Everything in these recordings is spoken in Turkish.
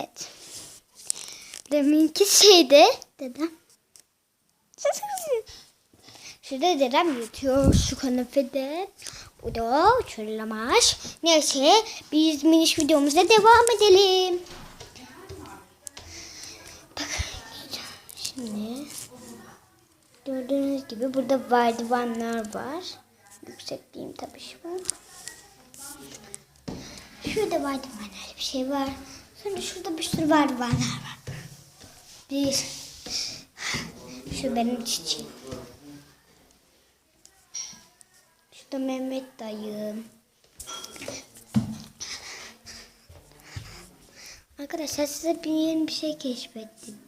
Evet. Deminki şeyde dedem. Şurada dedem yatıyor şu kanepede. Bu da çürülemez. Neyse biz miniş videomuza devam edelim. Şimdi gördüğünüz gibi burada merdivenler var. Yüksekliğim tabii şu an. Şurada merdivenler bir şey var. Sonra şurada bir sürü merdivenler var. Bir. Şu benim çiçeğim. Şurada Mehmet dayım. Arkadaşlar size bir yeni bir şey keşfettim.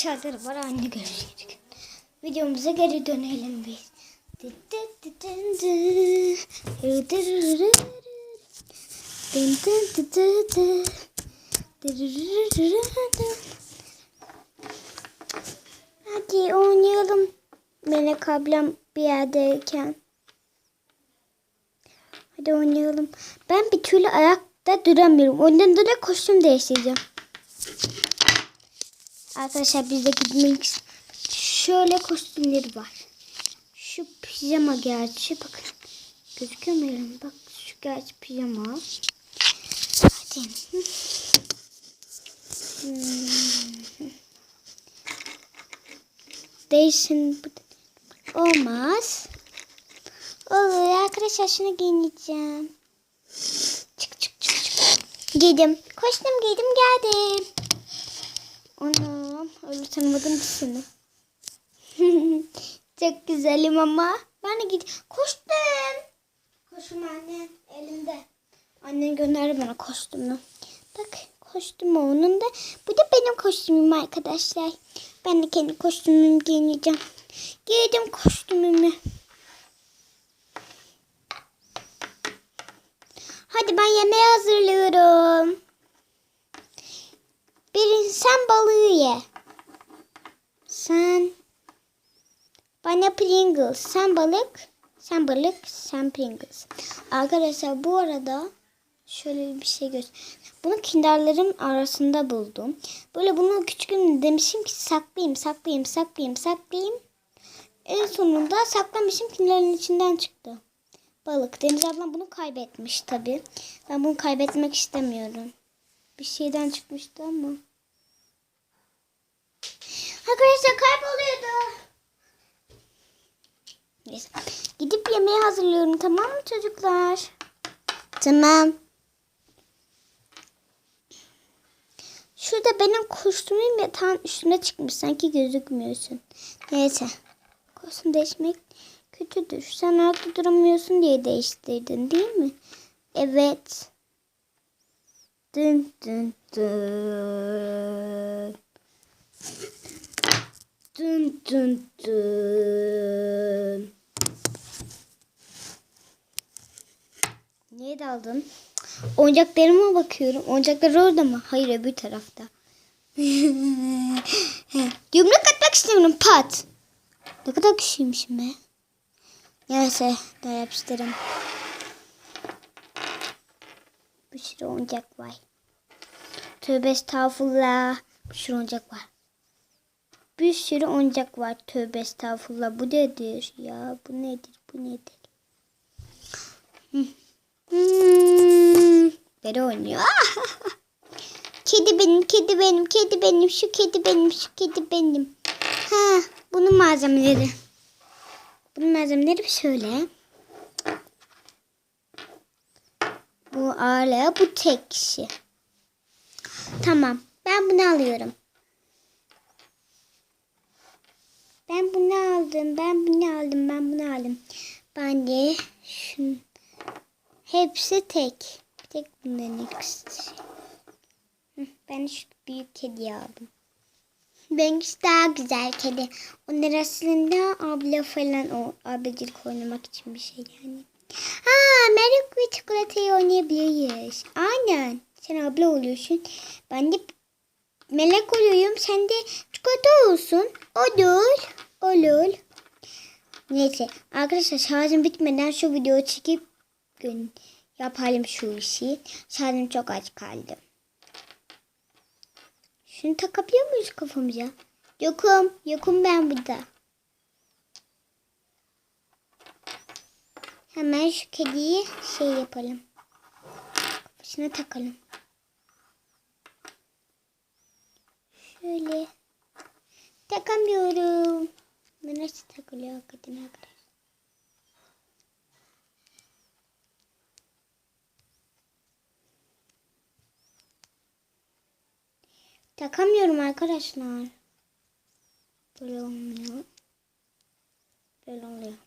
dışarıları var anne görüşürük. Videomuza geri dönelim biz. Hadi oynayalım. Melek ablam bir yerdeyken. Hadi oynayalım. Ben bir türlü ayakta duramıyorum. Ondan dolayı koştum değiştireceğim. Arkadaşlar bizde gitmek şöyle kostümleri var. Şu pijama gerçi bakın. Gözüküyor mu elim? Bak şu gerçi pijama. Hadi. Hmm. Değişsin. Olmaz. Olur arkadaşlar şunu giyineceğim. Çık çık çık çık. Giydim. Koştum giydim geldim. Anam ki seni. Çok güzelim ama. Ben de git. Koştum. Koşum anne elimde. Annen gönderdi bana kostümü. Bak kostüm onun da. Bu da benim kostümüm arkadaşlar. Ben de kendi kostümümü giyineceğim. Giydim kostümümü. Hadi ben yemeği hazırlıyorum. Birin sen balığı ye. Sen bana Pringles. Sen balık. Sen balık. Sen Pringles. Arkadaşlar bu arada şöyle bir şey göster. Bunu kinderlerin arasında buldum. Böyle bunu küçükken demişim ki saklayayım, saklayayım, saklayayım, saklayayım. En sonunda saklamışım kinderlerin içinden çıktı. Balık. Deniz ablam bunu kaybetmiş tabi. Ben bunu kaybetmek istemiyorum. Bir şeyden çıkmıştı ama. Arkadaşlar kayboluyordu. Neyse. Gidip yemeği hazırlıyorum tamam mı çocuklar? Tamam. Şurada benim kostümüm yatağın üstüne çıkmış. Sanki gözükmüyorsun. Neyse. Kostüm değişmek kötüdür. Sen ayakta duramıyorsun diye değiştirdin değil mi? Evet. Dın dın dın. Dın dın dın. Niye daldın? Oyuncaklarıma bakıyorum. Oyuncaklar orada mı? Hayır öbür tarafta. Yumruk atmak istiyorum. Pat. Ne kadar güçlüymüşüm be. Neyse daha yapıştırım. Bir sürü oyuncak var. Tövbe estağfurullah. Bir sürü oyuncak var. Bir sürü oyuncak var. Tövbe estağfurullah. Bu nedir ya? Bu nedir? Bu nedir? Hmm. Beri oynuyor. kedi benim, kedi benim, kedi benim, şu kedi benim, şu kedi benim. Ha, bunun malzemeleri. Bunun malzemeleri şöyle. Bu aile, bu tek kişi. Tamam. Ben bunu alıyorum. Ben bunu aldım. Ben bunu aldım. Ben bunu aldım. Ben de şunu. Hepsi tek. Bir tek bunların ikisi. Ben şu büyük kediyi aldım. Benimkisi daha güzel kedi. Onlar aslında abla falan o abecilik oynamak için bir şey yani. Ha Melek ve çikolatayı oynayabiliriz. Aynen. Sen abla oluyorsun. Ben de melek oluyorum. Sen de çikolata olsun. Olur. Olur. Neyse. Arkadaşlar şarjım bitmeden şu videoyu çekip gün yapalım şu işi. Şarjım çok az kaldı. Şunu takabiliyor muyuz kafamıza? Yokum. Yokum ben burada. Hemen şu kediyi şey yapalım. Kafasına takalım. Şöyle. Takamıyorum. Bu nasıl takılıyor hakikaten arkadaşlar? Takamıyorum arkadaşlar. Böyle olmuyor. Böyle oluyor.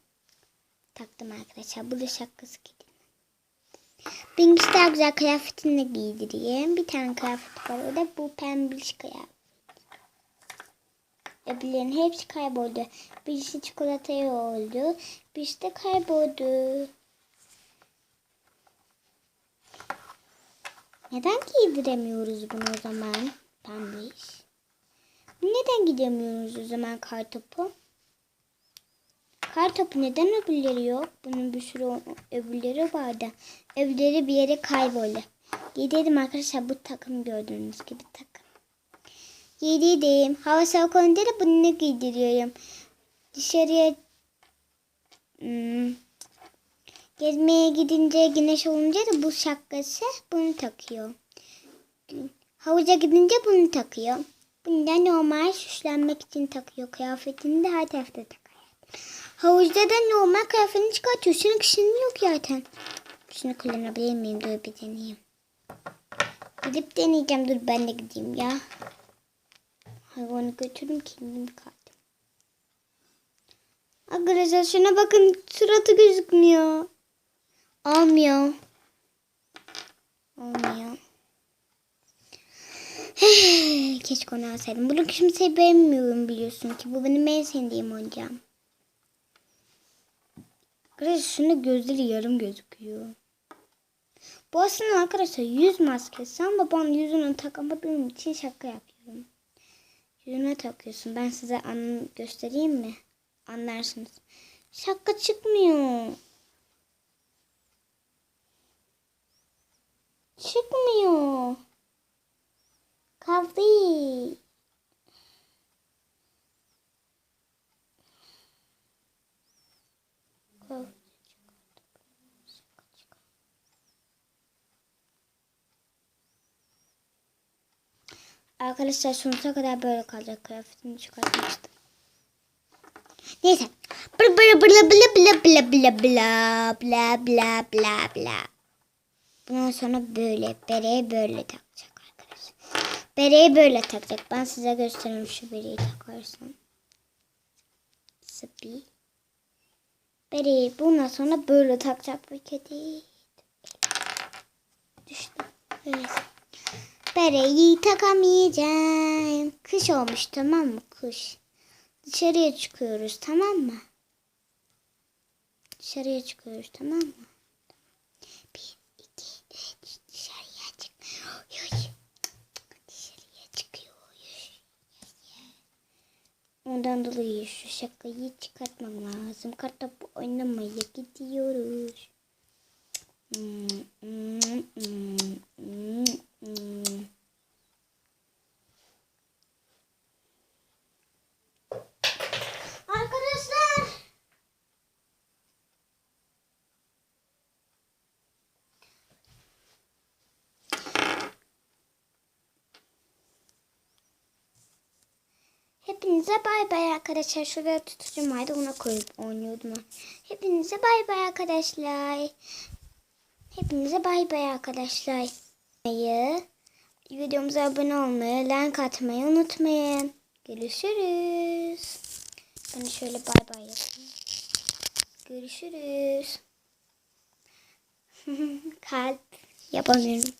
Taktım arkadaşlar. Bu da şapkası kedi. Birincisi daha güzel kıyafetini de giydireyim. Bir tane kıyafet var. O da bu pembiş kıyafet. Öbürlerin hepsi kayboldu. Birisi çikolataya oldu. Birisi de kayboldu. Neden giydiremiyoruz bunu o zaman? Pembiş. Neden gidemiyoruz o zaman kartopu? Kar topu neden öbürleri yok? Bunun bir sürü öbürleri vardı. Öbürleri bir yere kayboldu. Gidelim arkadaşlar bu takım gördüğünüz gibi takım. Giydirdim. Hava soğuk olunca da bunu giydiriyorum. Dışarıya hmm, gezmeye gidince güneş olunca da bu şapkası bunu takıyor. Havuza gidince bunu takıyor. Bundan normal süslenmek için takıyor. Kıyafetini de her tarafta takıyor. Havuzda da normal kıyafetini çıkartıyor. Senin kişinin yok zaten. Şunu kullanabilir miyim? Dur bir deneyeyim. Gidip deneyeceğim. Dur ben de gideyim ya. Hayvanı götürürüm kendim kaldım. Arkadaşlar şuna bakın. Suratı gözükmüyor. Olmuyor. Olmuyor. Keşke onu alsaydım. Bunu kimseyi beğenmiyorum biliyorsun ki. Bu benim en sevdiğim oyuncağım. Arkadaşlar şunun gözleri yarım gözüküyor. Bu aslında arkadaşlar yüz maskesi ama ben yüzünü takamadığım için şaka yapıyorum. Yüzüne takıyorsun. Ben size an göstereyim mi? Anlarsınız. Şaka çıkmıyor. Çıkmıyor. Kahve. Kahve. Arkadaşlar sonsuza kadar böyle kalacak kıyafetini çıkartmıştım. Neyse. Bla bla bla bla bla bla bla bla bla bla bla bla. Bundan sonra böyle bereyi böyle takacak arkadaşlar. Bereyi böyle takacak. Ben size göstereyim şu bereyi takarsam. Sıpı. Bereyi bundan sonra böyle takacak bir kedi. Düştü. Evet. Bereyi takamayacağım. Kış olmuş tamam mı? Kış. Dışarıya çıkıyoruz tamam mı? Dışarıya çıkıyoruz tamam mı? Bir, iki, üç. Dışarıya çıkıyoruz. Dışarıya çıkıyoruz. Ondan dolayı şu şakayı çıkartmam lazım. Kartopu oynamaya gidiyoruz. Hmm, hmm, hmm, hmm, hmm. Arkadaşlar. Hepinize bay bay arkadaşlar. Şuraya tutucum vardı ona koyup oynuyordum. Hepinize bay bay arkadaşlar. Hepinize bay bay arkadaşlar. Videomuza abone olmayı, like atmayı unutmayın. Görüşürüz. Ben şöyle bay bay yapayım. Görüşürüz. Kalp yapamıyorum.